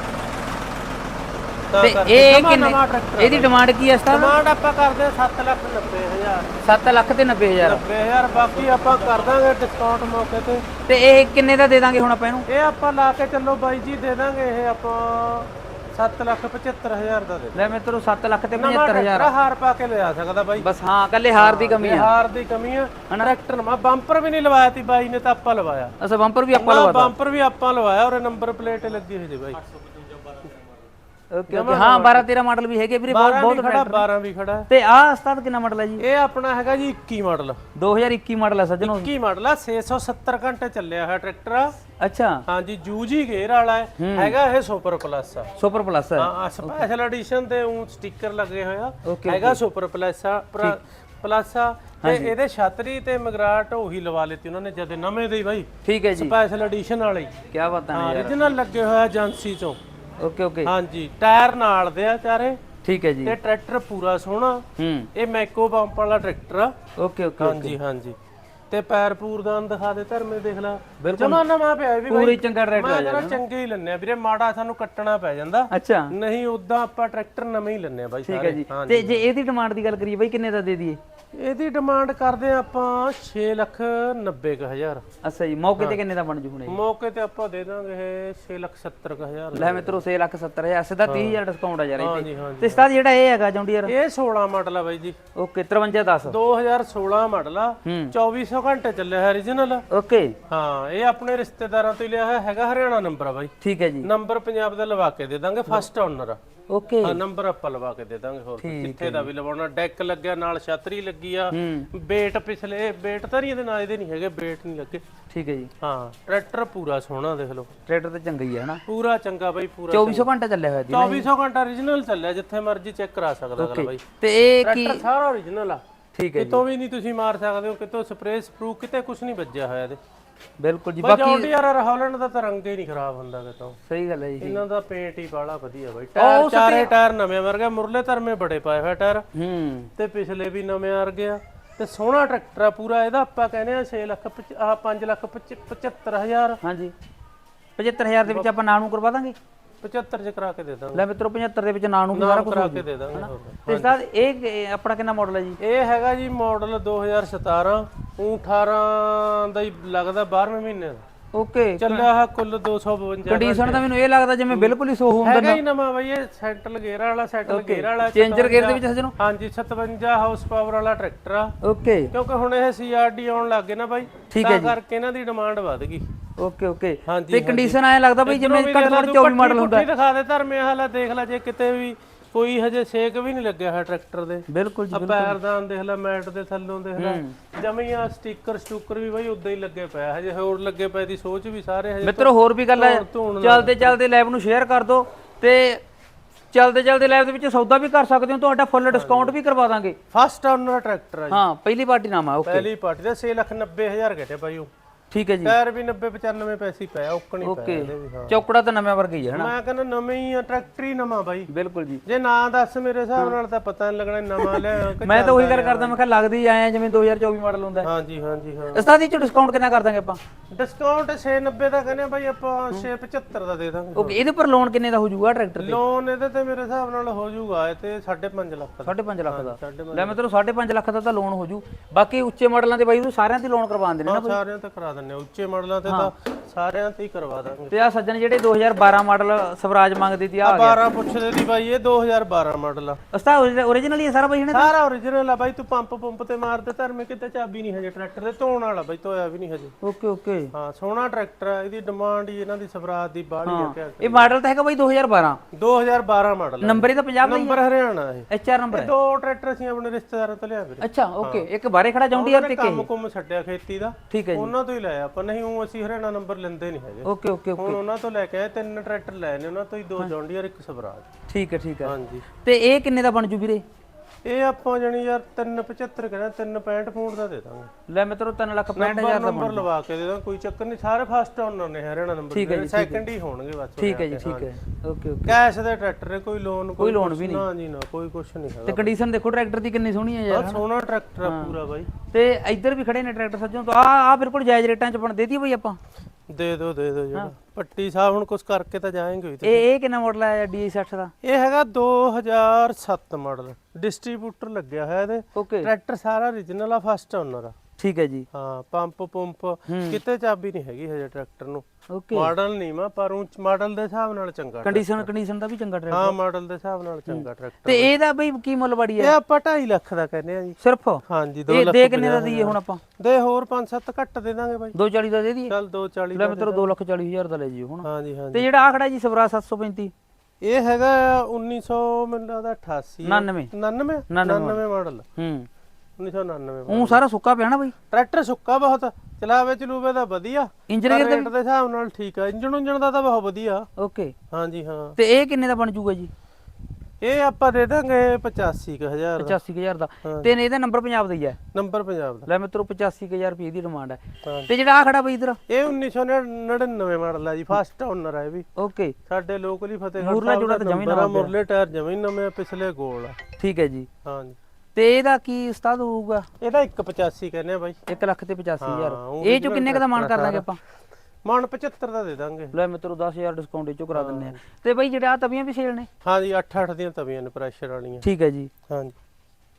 ਤਾਂ ਤੇ ਕਰਕੇ ਇਹ ਨਵਾਂ- ਕਿੰਨੇ ਨਵਾਂ ਇਹਦੀ ਡਿਮਾਂਡ ਕੀ ਹੈ ਉਸਤਾਦ ਡਿਮਾਂਡ ਆਪਾਂ ਕਰਦੇ 7 ਲੱਖ 90 ਹਜ਼ਾਰ। 7 ਲੱਖ ਤੇ 90000 90 ਹਜ਼ਾਰ ਬਾਕੀ ਆਪਾਂ ਕਰ ਦਾਂਗੇ ਡਿਸਕਾਊਂਟ ਮੌਕੇ ਤੇ। ਤੇ ਇਹ ਕਿੰਨੇ ਦਾ ਦੇ ਦਾਂਗੇ ਹੁਣ ਆਪਾਂ ਇਹਨੂੰ? ਇਹ ਆਪਾਂ ਲਾ ਕੇ ਚੱਲੋ ਬਾਈ ਜੀ ਦੇ ਦਾਂਗੇ ਇਹ ਆਪਾਂ 7 ਲੱਖ 75 ਹਜ਼ਾਰ ਦਾ ਦੇ ਲੈ ਮਿੱਤਰੋ 7 ਲੱਖ ਤੇ ਨਵਾਂ 75000 ਟਰੈਕਟਰ ਹਾਰ ਪਾ ਕੇ ਲਿਆ ਸਕਦਾ ਬਾਈ। ਬਸ ਹਾਂ ਕੱਲੇ ਹਾਰ ਦੀ ਕਮੀ ਆ। ਹਾਰ ਦੀ ਕਮੀ ਆ। ਟਰੈਕਟਰ ਨਵਾਂ ਬੰਪਰ ਵੀ ਨਹੀਂ ਲਵਾਇਆ ਤੀ ਬਾਈ ਨੇ ਤਾਂ ਆਪਾਂ ਲਵਾਇਆ। ਅਸਾ ਬੰਪਰ ਵੀ ਆਪਾਂ ਬੰਪਰ ਵੀ ਆਪਾਂ ਲਵਾਇਆ ਔਰ ਨੰਬਰ ਪਲੇਟ ਲੱਗੀ ਹੋਈ ਜੀ ਬਾਈ। ਓਕੇ ਓਕੇ ਹਾਂ 12 13 ਮਾਡਲ ਵੀ ਹੈਗੇ ਵੀਰੇ ਬਹੁਤ 12 ਬਹੁਤ ਵੀ ਖੜਾ 12 ਵੀ ਖੜਾ। ਤੇ ਆ ਉਸਤਾਦ ਕਿੰਨਾ ਮਾਡਲ ਹੈ ਜੀ? ਇਹ ਆਪਣਾ ਹੈਗਾ ਜੀ 21 ਮਾਡਲ 2021 ਮਾਡਲ ਹੈ ਸੱਜਣੋ। 21 ਮਾਡਲ ਆ 670 ਘੰਟੇ ਚੱਲਿਆ ਹੋਇਆ ਟਰੈਕਟਰ ਆ। ਅੱਛਾ। ਹਾਂਜੀ ਜੂਜੀ ਗੇਅਰ ਵਾਲਾ ਹੈ। ਹੈਗਾ ਇਹ ਸੁਪਰ ਪਲੱਸ ਆ। ਸੁਪਰ ਪਲੱਸ ਹੈ। ਹਾਂ ਸਪੈਸ਼ਲ ਐਡੀਸ਼ਨ ਤੇ ਉਹ ਸਟicker ਲੱਗੇ ਹੋਇਆ Okay, ਹੈਗਾ ਸੁਪਰ ਪਲੱਸ ਆ ਪਲੱਸ ਆ। ਤੇ ਇਹਦੇ ਛਤਰੀ ਤੇ ਮਗਰਾਟ ਉਹੀ ਲਵਾ ਲਿੱਤੀ ਉਹਨਾਂ ਨੇ ਜਦ ਨਵੇਂ ਦੇ ਹੀ ਬਾਈ। ਠੀਕ ਹੈ ਜੀ। ਸਪੈਸ਼ਲ ਐਡੀਸ਼ਨ ਵਾਲੇ। ਕੀ ਬਾਤਾਂ ਨੇ ਯਾਰ। origignal ਲੱਗੇ ਹੋਇਆ ਏਜੰਸੀ ਚੋਂ। Okay okay. ਹਾਂਜੀ ਟਾਇਰ ਨਾਲ ਦੇ ਆ ਚਾਰੇ। ਠੀਕ ਹੈ ਜੀ। ਤੇ ਟਰੈਕਟਰ ਪੂਰਾ ਸੋਹਣਾ। ਹੂੰ। ਇਹ ਮੈਕੋ ਪੰਪ ਵਾਲਾ ਟਰੈਕਟਰ ਆ। ਓਕੇ ਓਕੇ ਹਾਂਜੀ ਹਾਂਜੀ। ਤੇ ਪੈਰ ਪੂਰਦਾਨ ਦਿਖਾ ਦੇ ਧਰਮੇ ਦੇਖ ਲੈ। ਜਮਾ ਨਵਾਂ ਪਿਆ ਇਹ ਵੀ ਪੂਰੀ ਚੰਗਾ ਟਰੈਕਟਰ ਮੈਂ ਕਹਿੰਦਾ ਚੰਗੇ ਹੀ ਲੈਣੇ ਆ ਵੀਰੇ ਮਾੜਾ ਸਾਨੂੰ ਕੱਟਣਾ ਪੈ ਜਾਂਦਾ। ਅੱਛਾ। ਨਹੀਂ ਉਦਾਂ ਆਪਾਂ ਟਰੈਕਟਰ ਨਵੇਂ ਹੀ ਲੈਣੇ ਆ ਬਾਈ ਠੀਕ ਹੈ ਜੀ। ਤੇ ਜੇ। ਇਹਦੀ ਡਿਮਾਂਡ ਦੀ ਗੱਲ ਕਰੀਏ ਬਾਈ ਕਿੰਨੇ ਦਾ ਦੇ ਦਈਏ? ਇਹਦੀ ਡਿਮਾਂਡ ਕਰਦੇ ਆ ਆਪਾਂ 6 ਲੱਖ 90 ਕੁ ਹਜ਼ਾਰ। ਅੱਛਾ ਜੀ ਮੌਕੇ ਤੇ ਕਿੰਨੇ ਦਾ ਬਣ ਜੂ ਹੁਣ ਇਹ? ਮੌਕੇ ਤੇ ਆਪਾਂ ਦੇ ਦਾਂਗੇ ਇਹ 6 ਲੱਖ 70 ਕੁ ਹਜ਼ਾਰ। ਲੈ ਮਿੱਤਰੋ 6 ਲੱਖ 70 ਹਜ਼ਾਰ ਸਿੱਧਾ 30000 ਡਿਸਕਾਊਂਟ ਆ ਯਾਰ ਤੇ। ਉਸਤਾਦ ਜਿਹੜਾ ਇਹ ਹੈਗਾ ਜੌਂਡੀਅਰ? ਇਹ 16 ਮਾਡਲ ਆ ਬਾਈ ਜੀ। ਓਕੇ 5310 2016 ਮਾਡਲ ਆ। ਹੂੰ। 2400 ਘੰਟੇ ਚੱਲਿਆ ਹੈ origignal ਓਕੇ। ਹਾਂ ਇਹ ਆਪਣੇ ਰਿਸ਼ਤੇਦਾਰਾਂ ਤੋਂ ਹੀ ਲਿਆ ਹੋਇਆ ਹੈਗਾ ਹਰਿਆਣਾ ਨੰਬਰ ਆ ਬਾਈ। ਠੀਕ ਹੈ ਜੀ। ਨੰਬਰ ਪੰਜਾਬ ਦਾ ਲਵਾ ਕੇ ਦੇ ਦਾਂਗੇ ਫਸਟ ਓਨਰ ਓਕੇ। ਹਾਂ ਨੰਬਰ ਆਪਾਂ ਲਵਾ ਕੇ ਦੇ ਦਾਂਗੇ ਹੋਰ ਕਿੱਥੇ ਦਾ ਵੀ ਲਵਾਉਣਾ ਡੈਕ ਲੱਗਿਆ ਨਾਲ ਛਤਰੀ ਲੱਗੀ ਆ। ਬੇਟ ਪਿਛਲੇ ਬੇਟ ਤਾਂ ਨਹੀਂ ਇਹਦੇ ਨਾਲ ਇਹਦੇ ਨਹੀਂ ਹੈਗੇ ਬੇਟ ਨਹੀਂ ਲੱਗੇ। ਠੀਕ ਹੈ ਜੀ। ਹਾਂ ਟਰੈਕਟਰ ਪੂਰਾ ਸੋਹਣਾ ਦੇਖ ਲਓ। ਟਰੈਕਟਰ ਤੇ ਚੰਗਾ ਹੀ ਹੈ ਹਨਾ। ਪੂਰਾ ਚੰਗਾ ਬਾਈ ਪੂਰਾ 2400 ਘੰਟਾ ਚੱਲਿਆ ਹੋਇਆ ਦੀ 2400 ਘੰਟਾ origignal ਚੱਲਿਆ ਜਿੱਥੇ ਮਰਜ਼ੀ ਚੈੱਕ ਕਰਾ ਸਕਦਾ ਅਗਲਾ ਬਾਈ। ਤੇ ਇਹ ਕੀ ਟਰੈਕਟਰ ਸਾਰਾ origignal ਆ। ਠੀਕ ਹੈ ਜੀ। ਕਿਤੋਂ ਵੀ ਨਹੀਂ ਤੁਸੀਂ ਮਾਰ ਸਕਦੇ ਹੋ ਕਿਤੋਂ ਸਪਰੇਅ ਸਪਰੂ ਕਿਤੇ ਕੁਝ ਨਹੀਂ ਵੱਜਿਆ ਹੋਇਆ ਇਹਦੇ। ਬਿਲਕੁਲ ਜੀ ਬਾਕੀ ਜੌਂਡੀ ਯਾਰ ਹਾਲੈਂਡ ਦਾ ਤਾਂ ਰੰਗ ਹੀ ਨਹੀਂ ਖਰਾਬ ਹੁੰਦਾ ਕਿਤੋਂ। ਸਹੀ ਗੱਲ ਹੈ ਜੀ। ਇਹਨਾਂ ਦਾ ਪੇਂਟ ਹੀ ਬਾਲਾ ਵਧੀਆ ਬਾਈ। ਟਾਇਰ ਚਾਰੇ ਟਾਇਰ ਨਵੇਂ ਵਰਗੇ ਮੁਰਲੇ ਧਰਮੇ ਬੜੇ ਪਾਏ ਹੋਏ ਟਾਇਰ ਹੂੰ। ਤੇ ਪਿਛਲੇ ਵੀ ਨਵੇਂ ਆ ਗਿਆ ਤੇ ਸੋਹਣਾ ਟਰੈਕਟਰ ਆ ਪੂਰਾ ਇਹਦਾ ਆਪਾਂ ਕਹਿੰਦੇ ਆ 6 ਲੱਖ ਆਹ 5 ਲੱਖ 75000 ਹਾਂਜੀ। 75000 ਦੇ ਵਿੱਚ ਆਪਾਂ ਨਾਂ ਨੂੰ ਕਰਵਾ ਦਾਂਗੇ? 75 ਚ ਕਰਾ ਕੇ ਦੇ ਦਾਂਗੇ। ਲੈ ਮਿੱਤਰੋ 75 ਦੇ ਵਿੱਚ ਨਾਂ ਨੂੰ ਵੀ ਸਾਰਾ ਕੁਝ ਕਰਾ ਕੇ ਦੇ ਦਾਂਗੇ। ਤੇ ਉਸਤਾਦ ਇਹ ਇਹ ਆਪਣਾ ਕਿੰਨਾ ਮਾਡਲ ਹੈ ਜੀ? ਇਹ ਹੈਗਾ ਜੀ ਮਾਡਲ 2017 ਉਹ 18 ਦਾ ਹੀ ਲੱਗਦਾ 12ਵੇਂ ਮਹੀਨੇ ਦਾ। ਓਕੇ। ਚੱਲਿਆ ਹੈ ਕੁੱਲ 252 ਕੰਡੀਸ਼ਨ ਤਾਂ ਮੈਨੂੰ ਇਹ ਲੱਗਦਾ ਜਿਵੇਂ ਬਿਲਕੁਲ ਹੀ ਸੋ ਹੁੰਦਾ ਹੈਗਾ ਹੀ ਨਵਾਂ ਬਈ ਇਹ ਸੈਂਟਲ ਗੇਅਰ ਵਾਲਾ ਸੈਟਲ ਗੇਅਰ ਵਾਲਾ ਚੇਂਜਰ ਗੇਅਰ ਦੇ ਵਿੱਚ ਸਜਣੋ ਹਾਂਜੀ 57 ਹਾਊਸ ਪਾਵਰ ਵਾਲਾ ਟਰੈਕਟਰ ਆ। ਓਕੇ। ਕਿਉਂਕਿ ਹੁਣ ਇਹ ਸੀਆਰਡੀ ਆਉਣ ਲੱਗ ਗਏ ਨਾ ਬਾਈ ਠੀਕ ਤਾਂ ਕਰਕੇ ਇਹਨਾਂ ਦੀ ਡਿਮਾਂਡ ਵੱਧ ਗਈ। Okay okay. ਤੇ ਕੰਡੀਸ਼ਨ ਐ ਲੱਗਦਾ ਬਈ ਜਿਵੇਂ ਘੱਟ ਤੋਂ ਘੱਟ 24 ਮਾਡਲ ਹੁੰਦਾ। ਦਿਖਾ ਦੇ ਧਰਮੇ ਹਾਲਾ ਦੇਖ ਲੈ ਜੇ ਕਿਤੇ ਵੀ ਕੋਈ ਹਜੇ ਛੇਕ ਵੀ ਨਹੀਂ ਲੱਗਿਆ ਹੈ ਟਰੈਕਟਰ ਦੇ। ਬਿਲਕੁਲ ਜੀ ਆ ਪੈਰਦਾਨ ਦੇਖ ਲੈ ਮੈਟ ਦੇ ਥੱਲੋਂ ਦੇਖ ਲੈ। ਜਮੀ ਆ ਸਟicker ਸਟੂਕਰ ਵੀ ਬਾਈ ਉਦਾਂ ਹੀ ਲੱਗੇ ਪਿਆ ਹਜੇ ਹੋਰ ਲੱਗੇ ਪਏ ਦੀ ਸੋਚ ਵੀ ਸਾਰੇ ਹਜੇ ਮਿੱਤਰੋ ਹੋਰ ਵੀ ਗੱਲ ਹੈ। ਚੱਲਦੇ ਚੱਲਦੇ ਲਾਈਵ ਨੂੰ ਸ਼ੇਅਰ ਕਰ ਦਿਓ ਤੇ ਚੱਲਦੇ ਚੱਲਦੇ ਲਾਈਵ ਦੇ ਵਿੱਚ ਸੌਦਾ ਵੀ ਕਰ ਸਕਦੇ ਹੋ। ਤੁਹਾਡਾ ਫੁੱਲ ਡਿਸਕਾਊਂਟ ਵੀ ਕਰਵਾ ਦਾਂਗੇ। ਫਸਟ ਓਨਰ ਟਰੈਕਟਰ ਜੀ। ਹਾਂ ਪਹਿਲੀ ਪਾਰਟੀ ਨਾਮ ਆ ਓਕੇ ਪਹਿਲੀ ਪਾਰਟੀ ਦਾ 6 ਲੱਖ 90 ਹਜ਼ਾਰ ਘਟੇ ਬਾਈ ਉਹ। ਠੀਕ ਹੈ ਜੀ। ਟਾਇਰ ਵੀ 90 95 ਪੈਸੇ ਪਿਆ ਔਕਣੀ ਪਿਆ ਓਕੇ। ਇਹਦੇ ਵੀ ਹਾਂ। ਚੌਕੜਾ ਤਾਂ ਨਵੇਂ ਵਰਗਾ ਹੀ ਹੈ ਹਨਾ? ਮੈਂ ਕਹਿੰਦਾ ਨਵੇਂ ਹੀ ਆ ਟਰੈਕਟਰ ਹੀ ਨਵਾਂ ਬਾਈ। ਬਿਲਕੁਲ ਜੀ। ਜੇ ਨਾ ਦੱਸ ਮੇਰੇ ਹਿਸਾਬ ਨਾਲ ਤਾਂ ਪਤਾ ਨਹੀਂ ਲੱਗਣਾ ਨਵਾਂ ਲਿਆ ਕਿ ਮੈਂ ਤਾਂ ਉਹੀ ਗੱਲ ਕਰਦਾ ਮੈਂ ਕਿਹਾ ਲੱਗਦੀ ਆਏ ਆ ਜਿਵੇਂ 2024 ਮਾਡਲ ਹੁੰਦਾ। ਹੈ ਹਾਂਜੀ ਹਾਂਜੀ ਹਾਂ। ਉਸਤਾਦ ਜੀ ਚ ਡਿਸਕਾਊਂਟ ਕਿੰਨਾ ਕਰ ਦਾਂਗੇ ਆਪਾਂ? ਡਿਸਕਾਊਂਟ 690 ਦਾ ਕਹਿੰਦੇ ਆ ਬਾਈ ਆਪਾਂ 675 ਦਾ ਦੇ ਦਾਂਗੇ ਓਕੇ ਇਹਦੇ ਪਰ ਲੋਨ ਕਿੰਨੇ ਦਾ ਹੋ ਜਾਊਗਾ ਟਰੈਕਟਰ ਤੇ? ਲੋਨ ਇਹਦੇ ਤੇ ਮੇਰੇ ਹਿਸਾਬ ਨਾਲ ਹੋ ਜਾਊਗਾ ਇਹ ਤੇ 5.5 ਲੱਖ ਦਾ। 5.5 ਲੱਖ ਦਾ। ਸਾਢੇ ਲੈ ਮੈਂ ਤੈਨੂੰ 5.5 ਲੱਖ ਦਾ ਤਾਂ ਲੋਨ ਹੋ ਜੂ। ਬਾਕੀ ਉੱਚੇ ਮਾਡਲਾਂ ਤੇ ਬਾਈ ਉਹ ਸਾਰਿਆਂ ਤੇ ਲੋਨ ਕਰਵਾ ਦਿੰਦੇ ਨੇ ਨਾ ਸਾਰਿਆਂ ਤੇ ਕਰਾ ਦਿੰਨੇ। ਉੱਚੇ ਮਾਡਲਾਂ ਤੇ ਤਾਂ ਸਾਰਿਆਂ ਤੇ ਹੀ ਕਰਵਾ ਦਾਂਗੇ। ਤੇ ਆ ਸੱਜਣ ਜਿਹੜੇ 2012 ਮਾਡਲ ਸਵਰਾਜ ਮੰਗਦੀ ਤੀ ਆ ਆ ਗਿਆ। 12 ਪੁੱਛਦੇ ਦੀ ਬਾਈ ਇਹ 2012 ਮਾਡਲ ਆ। ਉਸਤਾਦ ਓਰੀਜਨਲ ਹੀ ਹੈ ਸਾਰਾ ਬਾਈ ਹਨਾ ਸਾਰਾ origignal ਆ ਬਾਈ ਤੂੰ ਪੰਪ ਪੰਪ ਤੇ ਮਾਰ ਤੇ ਧਰਮੇ ਕਿਤੇ ਚਾਬੀ ਨਹੀਂ ਹਜੇ ਟਰੈਕਟਰ ਦੇ ਧੋਣ ਵਾਲਾ ਬਾਈ ਧੋਇਆ ਵੀ ਨਹੀਂ ਹਜੇ। Okay okay. ਹਾਂ ਸੋਹਣਾ ਟਰੈਕਟਰ ਆ ਇਹਦੀ ਡਿਮਾਂਡ ਹੀ ਇਹਨਾਂ ਦੀ ਸਵਰਾਜ ਦੀ ਬਾਹਲੀ ਆ ਕਿਆ ਇਹ ਮਾਡਲ ਤਾਂ ਹੈਗਾ ਬਾਈ 2012 2012 ਮਾਡਲ ਨੰਬਰ ਹੀ ਤਾਂ ਪੰਜਾਬ ਦਾ ਹੀ ਨੰਬਰ ਹਰਿਆਣਾ ਇਹ। ਐਚ ਆਰ ਨੰਬਰ ਹੈ। ਦੋ ਟਰੈਕਟਰ ਅਸੀਂ ਆਪਣੇ ਰਿਸ਼ਤੇਦਾਰਾਂ ਤੋਂ ਲਿਆ ਵੀਰੇ। ਅੱਛਾ ਓਕੇ। ਇੱਕ ਬਾਰੇ ਖੜਾ ਜੌਂਡੀਅਰ ਤੇ ਕੰਮ ਕੁੰਮ ਛੱਡਿਆ ਖੇਤੀ ਦਾ। ਠੀਕ ਹੈ ਜੀ। ਉਹਨਾਂ ਤੋਂ ਹੀ ਲਿਆ ਆਪਾਂ ਨਹੀਂ ਉਹ ਅਸੀਂ ਹਰਿਆਣਾ ਨੰਬਰ ਲੈਂਦੇ ਨਹੀਂ ਹੈਗੇ। ਓਕੇ ਓਕੇ ਓਕੇ ਹੁਣ ਉਹਨਾਂ ਤੋਂ ਲੈ ਕੇ ਆਏ ਤਿੰਨ ਟਰੈਕਟਰ ਲਏ ਨੇ ਉਹਨਾਂ ਤੋਂ ਹੀ ਦੋ ਜੌਂਡੀਅਰ ਇੱਕ ਸਵਰਾਜ। ਠੀਕ ਹੈ ਠੀਕ ਹੈ। ਹਾਂਜੀ। ਤੇ ਇਹ ਕਿੰਨੇ ਦਾ ਬਣ ਜੂ ਵੀਰੇ? ਇਹ ਆਪਾਂ ਜਣੀ ਯਾਰ 375 ਕਹਿੰਦਾ 365 ਫੂਟ ਦਾ ਦੇ ਦਾਂਗੇ। ਲੈ ਮਿੱਤਰੋ 3 ਲੱਖ 65000 ਨੰਬਰ ਦਾ ਨੰਬਰ ਲਵਾ ਕੇ ਦੇ ਦਾਂ ਕੋਈ ਚੱਕਰ ਨਹੀਂ ਸਾਰੇ ਫਸਟ ਓਨਰ ਨੇ ਹਰਿਆਣਾ ਨੰਬਰ ਸੈਕੰਡ ਹੀ ਹੋਣਗੇ ਬਸ ਠੀਕ ਹੈ ਜੀ ਠੀਕ ਹੈ। Okay okay. ਕੈਸ਼ ਦੇ ਟਰੈਕਟਰ ਹੈ ਕੋਈ ਲੋਨ ਕੋਈ loan ਵੀ ਨਾ ਜੀ ਨਾ ਕੋਈ ਕੁਛ ਨਹੀਂ ਹੈਗਾ ਤੇ ਕੰਡੀਸ਼ਨ ਦੇਖੋ ਟਰੈਕਟਰ ਦੀ ਕਿੰਨੀ ਸੋਹਣੀ ਹੈ ਯਾਰ ਸੋਹਣਾ ਟਰੈਕਟਰ ਆ ਪੂਰਾ ਬਾਈ। ਤੇ ਇੱਧਰ ਵੀ ਖੜੇ ਨੇ ਟਰੈਕਟਰ ਸੱਜਣ ਤੋਂ ਆ ਆ ਬਿਲਕੁਲ ਜਾਇਜ਼ ਰੇਟਾਂ 'ਚ ਬਣ ਦੇਤੀ ਬਈ ਆਪਾਂ। ਦੇ ਦਿਓ ਦੇ ਦਿਓ ਜਿਹੜਾ। ਪੱਟੀ ਸਾਹਿਬ ਹੁਣ ਕੁਝ ਕਰਕੇ ਤਾਂ ਜਾਏਂਗੇ ਇਹ ਇਹ ਕਿੰਨਾ ਮਾਡਲ ਹੈ ਡੀ 60 ਦਾ? ਇਹ ਹੈਗਾ 2007 ਮਾਡਲ ਡਿਸਟ੍ਰੀਬਿਊਟਰ ਲੱਗਿਆ ਹੋਇਆ ਇਹਦੇ। ਓਕੇ ਟਰੈਕਟਰ ਸਾਰਾ origignal ਆ ਫਸਟ ਓਨਰ ਆ। ਠੀਕ ਹੈ ਜੀ। ਹਾਂ ਪੰਪ ਪੰਪ ਕਿਤੇ ਚਾਬੀ ਨਹੀਂ ਹੈਗੀ ਹਜੇ ਟਰੈਕਟਰ ਨੂੰ। ਓਕੇ ਮਾਡਲ ਨਹੀਂ ਮਾ ਪਰ ਉੱਚ ਮਾਡਲ ਦੇ ਹਿਸਾਬ ਨਾਲ ਚੰਗਾ ਕੰਡੀਸ਼ਨ ਕੰਡੀਸ਼ਨ ਦਾ ਵੀ ਚੰਗਾ ਟਰੈਕਟਰ। ਹਾਂ ਮਾਡਲ ਦੇ ਹਿਸਾਬ ਨਾਲ ਚੰਗਾ ਟਰੈਕਟਰ ਤੇ ਇਹਦਾ ਬਈ ਕੀ ਮੁੱਲ ਬੜੀ ਇਹ ਹੈ ਆਪਾਂ 2.5 ਲੱਖ ਦਾ ਕਹਿੰਦੇ ਆ ਜੀ। ਸਿਰਫ? ਹਾਂਜੀ 2 ਇਹ ਲੱਖ ਦੇ ਕਿੰਨੇ ਦਾ ਦਈਏ ਹੁਣ ਆਪਾਂ? ਦੇ ਹੋਰ 5-7 ਘੱਟ ਦੇ ਦਾਂਗੇ ਬਾਈ। 240 ਦਾ ਦੇ ਦਈਏ? ਚੱਲ 240 ਲੈ ਮਿੱਤਰੋ 2 ਲੱਖ 40 ਹਜ਼ਾਰ ਦਾ ਲੈ ਜਿਓ ਹੁਣ। ਹਾਂਜੀ ਹਾਂਜੀ। ਤੇ ਜਿਹੜਾ ਆ ਖੜਾ ਜੀ ਸਵਰਾ 735 ਇਹ ਹੈਗਾ 1900 ਮੈਨੂੰ ਲੱਗਦਾ 88 99 99 99 ਮਾਡਲ। ਹੂੰ। 1999 ਉਹ ਸਾਰਾ ਸੁੱਕਾ ਪਿਆ ਨਾ ਬਈ। ਟਰੈਕਟਰ ਸੁੱਕਾ ਬਹੁਤ ਚਲਾਵੇ ਚਲੂਵੇ ਦਾ ਵਧੀਆ। ਇੰਜੀਨੀਅਰ ਰੇਟ ਦੇ ਹਿਸਾਬ ਨਾਲ ਠੀਕ ਆ। ਇੰਜਣ ਉਂਜਣ ਦਾ ਤਾਂ ਬਹੁਤ ਵਧੀਆ। ਓਕੇ। ਹਾਂਜੀ ਹਾਂ। ਤੇ ਇਹ ਕਿੰਨੇ ਦਾ ਬਣ ਜੂਗਾ ਜੀ? ਇਹ ਆਪਾਂ ਦੇ ਦਾਂਗੇ 85000 ਦਾ। 85000 ਦਾ। ਤੇ ਇਹਦਾ ਨੰਬਰ ਪੰਜਾਬ ਦਾ ਹੀ ਹੈ ਨੰਬਰ ਪੰਜਾਬ ਦਾ। ਲੈ ਮਿੱਤਰੋ 85000 ਰੁਪਏ ਦੀ ਡਿਮਾਂਡ ਹੈ ਹਾਂ। ਤੇ ਜਿਹੜਾ ਆ ਖੜਾ ਬਈ ਇਧਰ? ਇਹ 1999 ਮਾਡਲ ਆ ਜੀ ਫਸਟ ਓਨਰ ਆ ਇਹ ਵੀ। ਓਕੇ। ਸਾਡੇ ਲੋਕਲੀ ਫਤਿਹਗੜ੍ਹ ਸਾਹਿਬ ਦਾ ਮੁਰਲੇ ਟਾਇਰ ਜਮੀ ਨਵੇਂ ਪਿਛਲੇ ਗੋਲ ਆ। ਠੀਕ ਹੈ ਜੀ। ਹਾਂਜੀ। ਤੇ ਇਹਦਾ ਕੀ ਉਸਤਾਦ ਹੋਊਗਾ? ਇਹਦਾ 185 ਕਹਿੰਦੇ ਆ ਬਾਈ। 1 ਲੱਖ ਤੇ 85000 ਹਾਂ, ਉਹ ਇਹ ਚੋਂ ਕਿੰਨੇ ਕ ਦਾ ਮਾਨ ਕਰ ਦਾਂਗੇ ਆਪਾਂ? ਮਨ 75 ਦਾ ਦੇ ਦਾਂਗੇ। ਲੈ ਮਿੱਤਰੋ 10000 ਡਿਸਕਾਊਂਟ ਇਹ ਚੋਂ ਕਰਾ ਦਿੰਨੇ ਆ। ਤੇ ਬਈ ਜਿਹੜਾ ਆ ਤਵੀਆਂ ਵੀ ਸੇਲ ਨੇ? ਹਾਂਜੀ 8-8 ਦੀਆਂ ਤਵੀਆਂ ਨੇ ਪ੍ਰੈਸ਼ਰ ਵਾਲੀਆਂ। ਠੀਕ ਹੈ ਜੀ। ਹਾਂਜੀ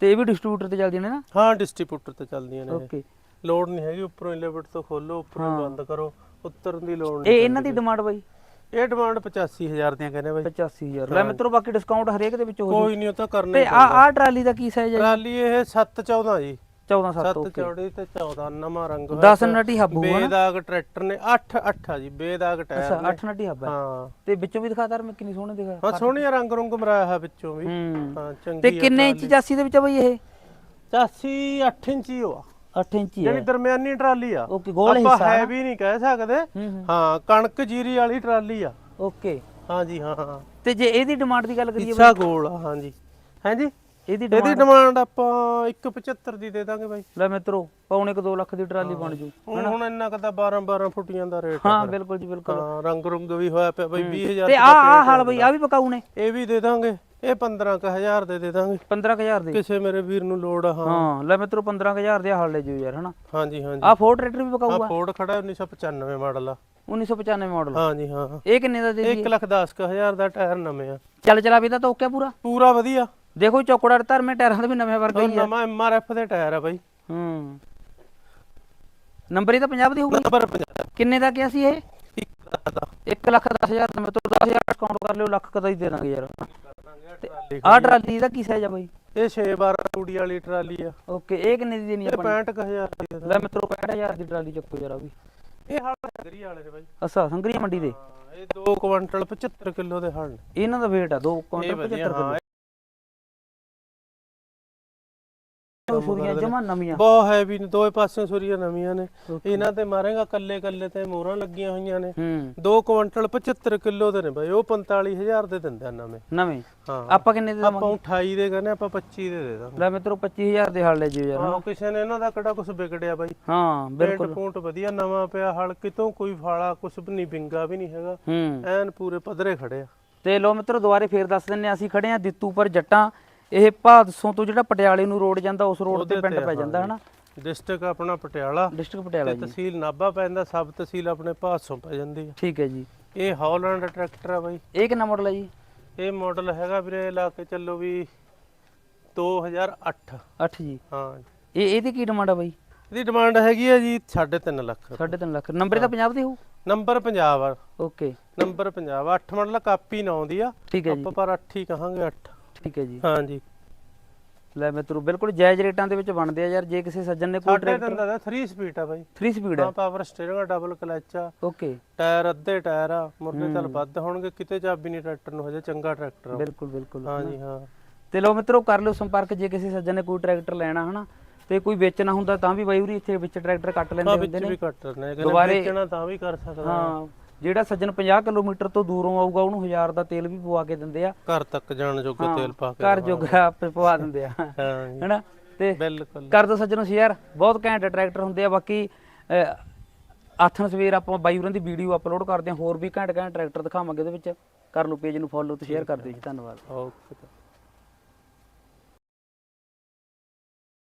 ਤੇ ਇਹ ਵੀ ਡਿਸਟ੍ਰੀਬਿਊਟਰ ਤੇ ਚੱਲਦੀਆਂ ਨੇ ਨਾ? ਹਾਂ ਡਿਸਟ੍ਰੀਬਿਊਟਰ ਤੇ ਚੱਲਦੀਆਂ ਨੇ। ਓਕੇ ਲੋਡ ਨਹੀਂ ਹੈਗੀ ਉੱਪਰੋਂ ਇਲੇਵਟ ਤੋਂ ਖੋਲੋ ਉੱਪਰੋਂ ਬੰਦ ਕਰੋ ਉਤਰਨ ਦੀ ਲੋੜ ਨਹੀਂ ਇਹ ਇਹਨਾਂ ਦੀ ਡਿਮਾਂਡ ਬਈ? ਇਹ ਡਿਮਾਂਡ 85000 ਦੀਆਂ ਕਹਿੰਦੇ ਬਾਈ। 85000 ਲੈ ਮਿੱਤਰੋ ਬਾਕੀ ਡਿਸਕਾਊਂਟ ਹਰੇਕ ਦੇ ਵਿੱਚ ਹੋ ਕੋਈ ਨਹੀਂ ਉਹ ਤਾਂ ਕਰਨਾ ਤੇ ਆ ਆ ਟਰਾਲੀ ਦਾ ਕੀ ਸਾਈਜ਼ ਹੈ ਟਰਾਲੀ ਇਹ 714 ਜੀ। 14 7 7 ਓਕੇ। ਚੌੜੀ ਤੇ 14 ਨਵਾਂ ਰੰਗ 10 ਨਟੀ ਹੱਬ ਨਾ? ਬੇਦਾਗ ਟਰੈਕਟਰ ਨੇ 8 8 ਆ ਜੀ ਬੇਦਾਗ ਟਾਇਰ ਅੱਛਾ ਨੇ। 8 ਨਟੀ ਹੱਬ ਹੈ ਹਾਂ। ਤੇ ਵਿੱਚੋਂ ਵੀ ਦਿਖਾ ਦਰ ਮੈਂ ਕਿੰਨੀ ਸੋਹਣੀ ਦਿਖਾ ਹਾਂ ਸੋਹਣੀਆ ਰੰਗ ਰੰਗ ਮਰਾਇਆ ਹੈ ਵਿੱਚੋਂ ਵੀ। ਹੂੰ। ਚੰਗੀ ਤੇ ਕਿੰਨੇ ਇੰਚ ਚਾਸੀ ਦੇ ਵਿੱਚ ਆ ਬਈ ਇਹ? ਚਾਸੀ 8 ਇੰਚੀ ਹੋ ਆ। 8 ਇੰਚ ਹੀ। ਜਿਹੜੀ ਹੈ ਦਰਮਿਆਨੀ ਟਰਾਲੀ ਆ। ਓਕੇ ਗੋਲ ਆਪਾਂ ਹਿੱਸਾ ਹੈ ਵੀ ਨਹੀਂ ਕਹਿ ਸਕਦੇ। ਹੂੰ ਹੂੰ। ਹਾਂ ਕਣਕ ਜੀਰੀ ਵਾਲੀ ਟਰਾਲੀ ਆ। ਓਕੇ। ਹਾਂਜੀ ਹਾਂ ਹਾਂ। ਤੇ ਜੇ ਇਹਦੀ ਡਿਮਾਂਡ ਦੀ ਗੱਲ ਕਰੀਏ ਹਿੱਸਾ ਗੋਲ ਆ ਹਾਂਜੀ। ਹਾਂਜੀ? ਇਹਦੀ ਇਹਦੀ ਡਿਮਾਂਡ? ਡਿਮਾਂਡ ਆਪਾਂ 175 ਦੀ ਦੇ ਦਾਂਗੇ ਬਾਈ। ਲੈ ਮਿੱਤਰੋ ਪੌਣੇ ਕ 2 ਲੱਖ ਦੀ ਟਰਾਲੀ ਬਣ ਜੂ ਹੁਣ ਹੁਣ ਇੰਨਾ ਕਦਾ 12 12 ਫੁੱਟੀਆਂ ਦਾ ਰੇਟ ਹਾਂ ਬਿਲਕੁਲ ਜੀ ਬਿਲਕੁਲ। ਹਾਂ ਰੰਗ ਰੁੰਗ ਵੀ ਹੋਇਆ ਪਿਆ ਬਾਈ 20000 ਤੇ ਆ ਆ ਹਾਲ ਬਈ ਆ ਵੀ ਪਕਾਊ ਨੇ। ਇਹ ਵੀ ਦੇ ਦਾਂਗੇ। ਇਹ 15000 ਦੇ ਦੇ ਦਾਂਗੇ। 15000 ਦੇ? ਕਿਸੇ ਮੇਰੇ ਵੀਰ ਨੂੰ ਲੋੜ ਆ ਹਾਂ। ਹਾਂ ਲੈ ਮਿੱਤਰੋ 15000 ਦੇ ਹਾਲ ਲੈ ਜਿਓ ਯਾਰ ਹਨਾ? ਹਾਂਜੀ ਹਾਂਜੀ। ਆ ਫੋਰ ਟਰੈਕਟਰ ਵੀ ਆ ਫੋਰਡ ਖੜਾ 1995 ਮਾਡਲ ਆ। 1995 ਮਾਡਲ। ਹਾਂਜੀ ਹਾਂ ਇਹ ਕਿੰਨੇ ਦਾ ਦੇ 1 ਲੱਖ 10000 ਦਾ ਟਾਇਰ ਨਵੇਂ ਆ। ਚੱਲ ਚਲਾ ਵੀ ਤਾਂ ਓਕੇ ਪੂਰਾ। ਪੂਰਾ ਵਧੀਆ। ਦੇਖੋ ਚੌਕੜਾ ਧਰਮੇ ਟਾਇਰਾਂ ਦੇ ਵੀ ਨਵੇਂ ਵਰਗਾ ਉਹ ਹੀ ਆ। ਨਵਾਂ ਐਮਆਰਐਫ ਦੇ ਟਾਇਰ ਆ ਬਾਈ। ਹੂੰ। ਨੰਬਰ ਇਹ ਤਾਂ 50 ਦੀ ਹੋਊਗੀ। ਨੰਬਰ 50 ਕਿੰਨੇ ਦਾ ਕਿਹਾ ਸੀ ਇਹ? 1 ਲੱਖ 10000 ਮੈਂ ਤੋਂ 10000 ਡਿਸਕਾਊਂਟ ਕਰ ਲਿਓ ਲੱਖ ਕਦਾ ਹੀ ਦੇ ਦਾਂਗੇ ਯਾਰ। ਆਹ ਟਰਾਲੀ ਦਾ ਕੀ ਸਾਈਜ਼ ਆ ਬਾਈ? ਇਹ 6 12 ਟੂੜੀ ਵਾਲੀ ਟਰਾਲੀ ਆ। ਓਕੇ ਇਹ ਕਿੰਨੇ ਦੀ ਦੇਣੀ ਇਹ ਆਪਾਂ? 65000 ਦੀ ਆ। ਲੈ ਮਿੱਤਰੋ 65000 ਦੀ ਟਰਾਲੀ ਚੱਕੋ ਜਰਾ ਵੀ। ਇਹ ਹਲ ਸੰਗਰੀ ਵਾਲੇ ਨੇ ਬਾਈ। ਅੱਛਾ ਸੰਗਰੀ ਮੰਡੀ ਦੇ? ਹਾਂ ਇਹ 2 ਕੁਇੰਟਲ 75 ਕਿਲੋ ਦੇ ਹਲ ਨੇ। ਇਹਨਾਂ ਦਾ weight ਆ 2 ਇਹ ਕੁਇੰਟਲ ਵਧੀਆ 75 ਹਾਂ ਕਿਲੋ ਜਮਾ ਨਵੀਆਂ। ਬਹੁਤ ਹੈਵੀ ਨੇ ਦੋਵੇਂ ਪਾਸੇ ਸੁਰੀਆਂ ਨਵੀਆਂ ਨੇ. ਇਹਨਾਂ ਤੇ ਮਾਰੇਗਾ ਕੱਲੇ ਕੱਲੇ ਤੇ ਮੋਹਰਾਂ ਲੱਗੀਆਂ ਹੋਈਆਂ ਨੇ। ਹੂੰ। 2 ਕੁਇੰਟਲ 75 ਕਿਲੋ ਦੇ ਨੇ ਬਾਈ ਉਹ 45000 ਦੇ ਦਿੰਦੇ ਆ ਨਵੇਂ। ਨਵੇਂ? ਹਾਂ। ਆਪਾਂ ਕਿੰਨੇ ਦੇ ਆਪਾਂ ਦਵਾਂਗੇ? 28 ਦੇ ਕਹਿੰਦੇ ਆਪਾਂ 25 ਦੇ ਦੇ ਦਾਂਗੇ। ਲੈ ਮਿੱਤਰੋ 25000 ਦੇ ਹਲ ਲੈ ਜਿਓ ਯਾਰ ਹਾਂ ਕਿਸੇ ਨੇ ਇਹਨਾਂ ਦਾ ਕਿਹੜਾ ਕੁਝ ਵਿਗੜਿਆ ਬਾਈ। ਹਾਂ ਪੇਂਟ ਬਿਲਕੁਲ। ਪੂੰਟ ਵਧੀਆ ਨਵਾਂ ਪਿਆ ਹਲ ਕਿਤੋਂ ਕੋਈ ਫਾਲਾ ਕੁਝ ਵੀ ਨਹੀਂ ਵਿੰਗਾ ਵੀ ਨਹੀਂ ਹੈਗਾ। ਐਨ ਪੂਰੇ ਪਧਰੇ ਖੜੇ ਆ। ਤੇ ਲੋ ਮਿੱਤਰੋ ਦੁਬਾਰੇ ਫੇਰ ਦੱਸ ਦਿੰਨੇ ਅਸੀਂ ਖੜੇ ਆ ਦਿੱਤੂ ਪਰ ਜੱਟਾਂ। ਇਹ ਭਾਦਸੋਂ ਤੋਂ ਜਿਹੜਾ ਪਟਿਆਲੇ ਨੂੰ ਰੋਡ ਜਾਂਦਾ ਉਸ ਰੋਡ ਤੇ ਪਿੰਡ ਤੇ ਪੈ ਜਾਂਦਾ ਹਨਾ? ਡਿਸਟ੍ਰਿਕਟ ਆਪਣਾ ਪਟਿਆਲਾ। ਡਿਸਟ੍ਰਿਕਟ ਪਟਿਆਲਾ ਤੇ ਜੀ। ਤਹਿਸੀਲ ਨਾਭਾ ਪੈਂਦਾ ਸਬ ਤਹਿਸੀਲ ਆਪਣੇ ਪਾਸੋਂ ਪੈ ਜਾਂਦੀ ਆ। ਠੀਕ ਹੈ ਜੀ। ਇਹ ਹੌਲੈਂਡ ਟਰੈਕਟਰ ਆ ਬਾਈ। ਇਹ ਕਿੰਨਾ ਮਾਡਲ ਹੈ ਜੀ? ਇਹ ਮਾਡਲ ਹੈਗਾ ਵੀਰੇ ਲਾ ਕੇ ਚੱਲੋ ਵੀ 2008 8 ਜੀ। ਹਾਂ ਇਹ ਇਹਦੀ ਕੀ ਡਿਮਾਂਡ ਆ ਬਾਈ? ਇਹਦੀ ਡਿਮਾਂਡ ਹੈਗੀ ਆ ਜੀ 3.5 ਲੱਖ 3.5 ਲੱਖ। ਨੰਬਰ ਇਹਦਾ ਪੰਜਾਬ ਦੇ ਹੋਊ? ਨੰਬਰ ਪੰਜਾਬ ਆ। Okay. Number Punjab 8 model copy ਨਾ ਆਉਂਦੀ ਆ। ਹੈ ਆਪਾਂ ਪਰ 8 ਹੀ ਕਹਾਂਗੇ 8 ਠੀਕ ਹੈ ਜੀ। ਹਾਂ ਜੀ ਲੈ ਮਿੱਤਰੋ ਬਿਲਕੁਲ ਜਾਇਜ਼ ਰੇਟਾਂ ਦੇ ਵਿੱਚ ਬਣਦੇ ਆ ਯਾਰ ਜੇ ਕਿਸੇ ਸੱਜਣ ਨੇ ਕੋਈ ਸਾਡੇ ਟਰੈਕਟਰ ਦਿੰਦਾ ਦਾ 3 ਸਪੀਡ ਆ ਬਾਈ। 3 ਸਪੀਡ ਹੈ ਹਾਂ ਪਾਵਰ ਸਟੀਅਰਿੰਗ ਆ ਡਬਲ ਕਲਚ ਆ। ਓਕੇ ਟਾਇਰ ਅੱਧੇ ਟਾਇਰ ਆ ਮੁਰਲੇ ਚੱਲ ਵੱਧ ਹੋਣਗੇ ਕਿਤੇ ਚਾਬੀ ਨਹੀਂ ਟਰੈਕਟਰ ਨੂੰ ਹਜੇ ਚੰਗਾ ਟਰੈਕਟਰ ਆ। ਬਿਲਕੁਲ ਬਿਲਕੁਲ ਹਾਂ ਜੀ ਹਾਂ। ਤੇ ਲੋ ਮਿੱਤਰੋ ਕਰ ਲਿਓ ਸੰਪਰਕ ਜੇ ਕਿਸੇ ਸੱਜਣ ਨੇ ਕੋਈ ਟਰੈਕਟਰ ਲੈਣਾ ਹਨਾ। ਤੇ ਕੋਈ ਵੇਚਣਾ ਹੁੰਦਾ ਤਾਂ ਵੀ ਬਾਈ ਉਰੀ ਇੱਥੇ ਵਿੱਚ ਟਰੈਕਟਰ ਕੱਟ ਲੈਂਦੇ ਹਾਂ ਹੁੰਦੇ ਵਿੱਚ ਨੇ। ਵੀ ਕੱਟ ਲੈਣੇ ਅਗਰ ਦੁਬਾਰੇ- ਵੇਚਣਾ ਤਾਂ ਵੀ ਕਰ ਸਕਦਾ। ਹਾਂ ਜਿਹੜਾ ਸੱਜਣ 50 ਕਿਲੋਮੀਟਰ ਤੋਂ ਦੂਰੋਂ ਆਊਗਾ ਉਹਨੂੰ 1000 ਦਾ ਤੇਲ ਵੀ ਪਵਾ ਕੇ ਦਿੰਦੇ ਆ। ਘਰ ਤੱਕ ਜਾਣ ਜੋਗਾ ਤੇਲ ਪਾ ਕੇ ਘਰ ਜੋਗਾ ਆਪੇ ਪਵਾ ਦਿੰਦੇ ਆ। ਹੈਨਾ? ਤੇ ਬਿਲਕੁਲ। ਕਰ ਦੋ ਸੱਜਣੋ ਸ਼ੇਅਰ। ਬਹੁਤ ਘੈਂਟ ਟਰੈਕਟਰ ਹੁੰਦੇ ਆ ਬਾਕੀ ਆਥਣ ਸਵੇਰ ਆਪਾਂ ਬਾਈ ਦੀ ਵੀਡੀਓ ਅਪਲੋਡ ਕਰਦੇ ਆ ਹੋਰ ਵੀ ਘੈਂਟ ਘੈਂਟ ਟਰੈਕਟਰ ਦਿਖਾਵਾਂਗੇ ਉਹਦੇ ਵਿੱਚ। ਕਰ ਲਓ ਪੇਜ ਨੂੰ ਫੋਲੋ ਤੇ ਸ਼ੇਅਰ ਕਰ ਦਿਓ ਜੀ। ਧੰਨਵਾਦ। ਓਕੇ